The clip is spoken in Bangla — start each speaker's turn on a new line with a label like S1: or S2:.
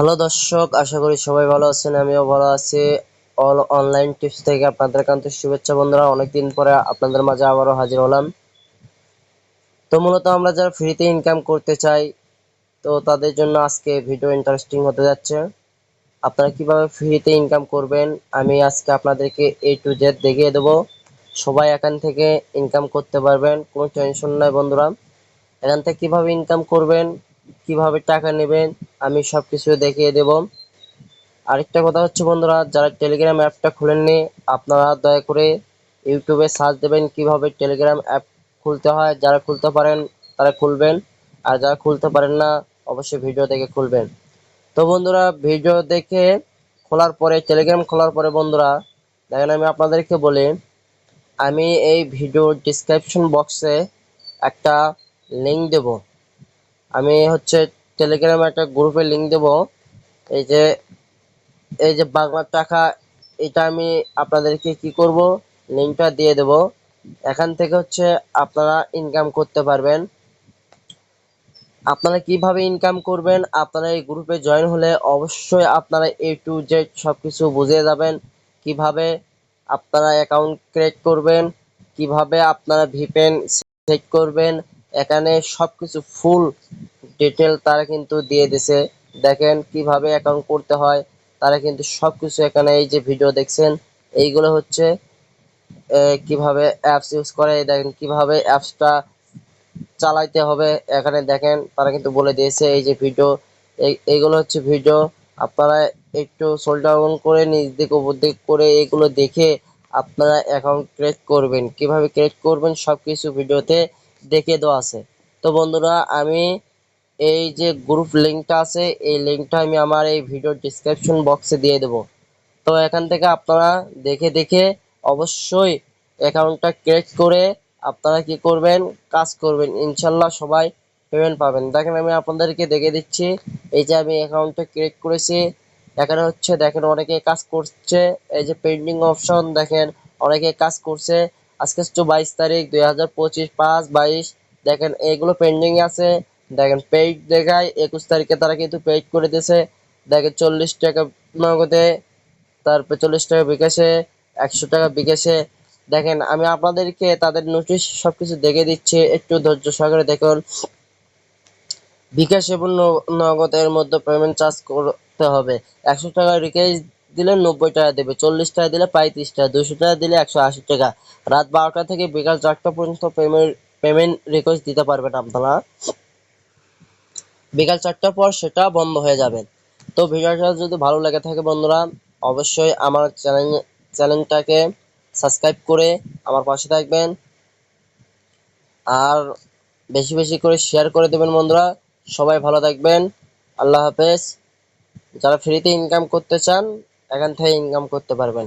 S1: হ্যালো দর্শক, আশা করি সবাই ভালো আছেন, আমিও ভালো আছি। অল অনলাইন টিপস থেকে আপনাদের কান্ত শুভেচ্ছা বন্ধুরা, অনেকদিন পরে আপনাদের মাঝে আবারও হাজির হলাম। তো মূলত আমরা যারা ফ্রিতে ইনকাম করতে চাই, তো তাদের জন্য আজকে ভিডিও ইন্টারেস্টিং হতে যাচ্ছে। আপনারা কীভাবে ফ্রিতে ইনকাম করবেন, আমি আজকে আপনাদেরকে এ টু জেড দেখিয়ে দেবো। সবাই এখান থেকে ইনকাম করতে পারবেন, কোনো টেনশন নাই বন্ধুরা। এখান থেকে কীভাবে ইনকাম করবেন কীভাবে টাকা নেবেন, আমি সব কিছু দেখিয়ে দেব। আরেকটা কথা হচ্ছে বন্ধুরা, যারা টেলিগ্রাম অ্যাপটা খুলেননি, আপনারা দয়া করে ইউটিউবে সার্চ দেবেন কীভাবে টেলিগ্রাম অ্যাপ খুলতে হয়। যারা খুলতে পারেন, তারা খুলবেন। আর যারা খুলতে পারেন না, অবশ্যই ভিডিও দেখে খুলবেন। তো বন্ধুরা ভিডিও দেখে খোলার পরে টেলিগ্রাম খোলার পরে বন্ধুরা, দেখেন আমি আপনাদেরকে বলি, আমি এই ভিডিও ডিসক্রিপশন বক্সে একটা লিঙ্ক দেব। আমি হচ্ছে টেলিগ্রামে একটা গ্রুপে লিঙ্ক দেব। এই যে এই যে বাংলা টাকা এটা আমি আপনাদেরকে কি করব? লিঙ্কটা দিয়ে দেব। এখান থেকে হচ্ছে আপনারা ইনকাম করতে পারবেন। আপনারা কীভাবে ইনকাম করবেন? আপনারা এই গ্রুপে জয়েন হলে অবশ্যই আপনারা এ টু জেড সব কিছু বুঝে যাবেন। কীভাবে আপনারা অ্যাকাউন্ট ক্রিয়েট করবেন? কীভাবে আপনারা ভিপেন সেট করবেন? এখানে সব কিছু ফুল ডিটেল তারা কিন্তু দিয়ে দিছে। দেখেন কীভাবে অ্যাকাউন্ট করতে হয়, তারা কিন্তু সব কিছু এখানে এই যে ভিডিও দেখছেন, এইগুলো হচ্ছে কীভাবে অ্যাপস ইউজ করে, দেখেন কীভাবে অ্যাপসটা চালাইতে হবে। এখানে দেখেন তারা কিন্তু বলে দিয়েছে এই যে ভিডিও এইগুলো হচ্ছে ভিডিও আপনারা একটু সোল ডাউন করে নিজ দিক উপর দিক করে এগুলো দেখে আপনারা অ্যাকাউন্ট ক্রিয়েট করবেন। কীভাবে ক্রিয়েট করবেন সব কিছু ভিডিওতে দেখে দেওয়া আছে। তো বন্ধুরা, আমি এই যে গ্রুপ লিঙ্কটা আছে, এই লিঙ্কটা আমি আমার এই ভিডিও ডিসক্রিপশন বক্সে দিয়ে দেব। তো এখান থেকে আপনারা দেখে দেখে অবশ্যই অ্যাকাউন্টটা ক্রিয়েট করে আপনারা কি করবেন? কাজ করবেন। ইনশাল্লাহ সবাই পেমেন্ট পাবেন। দেখেন, আমি আপনাদেরকে দেখে দিচ্ছি। এই যে আমি অ্যাকাউন্টটা ক্রিয়েট করেছি। এখানে হচ্ছে, দেখেন, অনেকে কাজ করছে। এই যে পেন্ডিং অপশন দেখেন, অনেকে কাজ করছে। আজকে হচ্ছে বাইশ তারিখ দুই হাজার পঁচিশ, পাঁচ, বাইশ। দেখেন, এগুলো পেন্ডিং আছে। দেখেন পেইড দেখায়। একুশ তারিখে তারা কিন্তু পেইড করে দিয়েছে। দেখেন, চল্লিশ টাকা নগদে। তারপর চল্লিশ টাকা বিকাশে, একশো টাকা বিকাশে। দেখেন, আমি আপনাদেরকে তাদের নোটিশ সবকিছু দেখে দিচ্ছি। একটু ধৈর্য সহকারে দেখুন। বিকাশ এবং নগদের মধ্যে পেমেন্ট চার্জ করতে হবে। একশো টাকা রিচার্জ দিলে নব্বই টাকা দেবে, চল্লিশ টাকা দিলে পঁয়ত্রিশ টাকা দুশো টাকা দিলে একশো আশি টাকা। রাত বারোটা থেকে বিকাল চারটা পর্যন্ত পেমেন্ট পেমেন্ট রিকোয়েস্ট দিতে পারবেন আপনারা। বিকাল চারটার পর সেটা বন্ধ হয়ে যাবে। তো ভিডিওটা যদি ভালো লেগে থাকে বন্ধুরা, অবশ্যই আমার চ্যানেল, চ্যানেলটাকে সাবস্ক্রাইব করে আমার পাশে থাকবেন। আর বেশি বেশি করে শেয়ার করে দেবেন বন্ধুরা। সবাই ভালো থাকবেন। আল্লাহ হাফেজ। যারা ফ্রিতে ইনকাম করতে চান এখান থেকে ইনকাম করতে পারবেন।